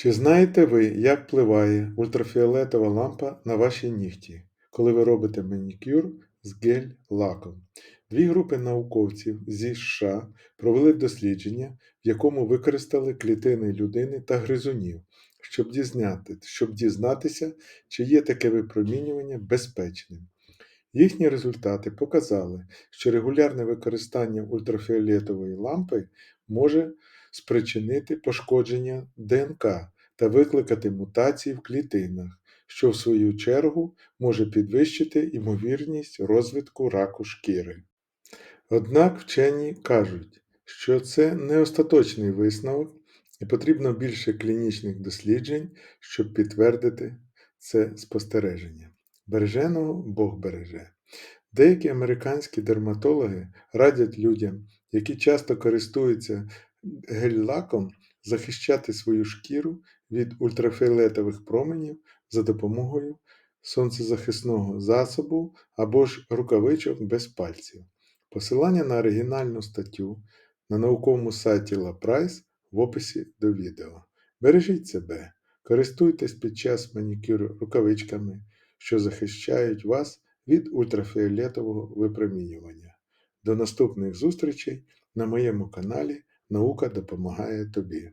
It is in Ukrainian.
Чи знаєте ви, як впливає ультрафіолетова лампа на ваші нігті, коли ви робите манікюр з гель-лаком? Дві групи науковців зі США провели дослідження, в якому використали клітини людини та гризунів, щоб, дізняти, щоб дізнатися, чи є таке випромінювання безпечним. Їхні результати показали, що регулярне використання ультрафіолетової лампи може спричинити пошкодження ДНК та викликати мутації в клітинах, що в свою чергу може підвищити ймовірність розвитку раку шкіри. Однак вчені кажуть, що це не остаточний висновок і потрібно більше клінічних досліджень, щоб підтвердити це спостереження. Береженого Бог береже. Деякі американські дерматологи радять людям, які часто користуються гель-лаком, захищати свою шкіру від ультрафіолетових променів за допомогою сонцезахисного засобу або ж рукавичок без пальців. Посилання на оригінальну статтю на науковому сайті LaPrice в описі до відео. Бережіть себе, користуйтесь під час манікюру рукавичками, що захищають вас від ультрафіолетового випромінювання. До наступних зустрічей на моєму каналі Наука допомагає тобі.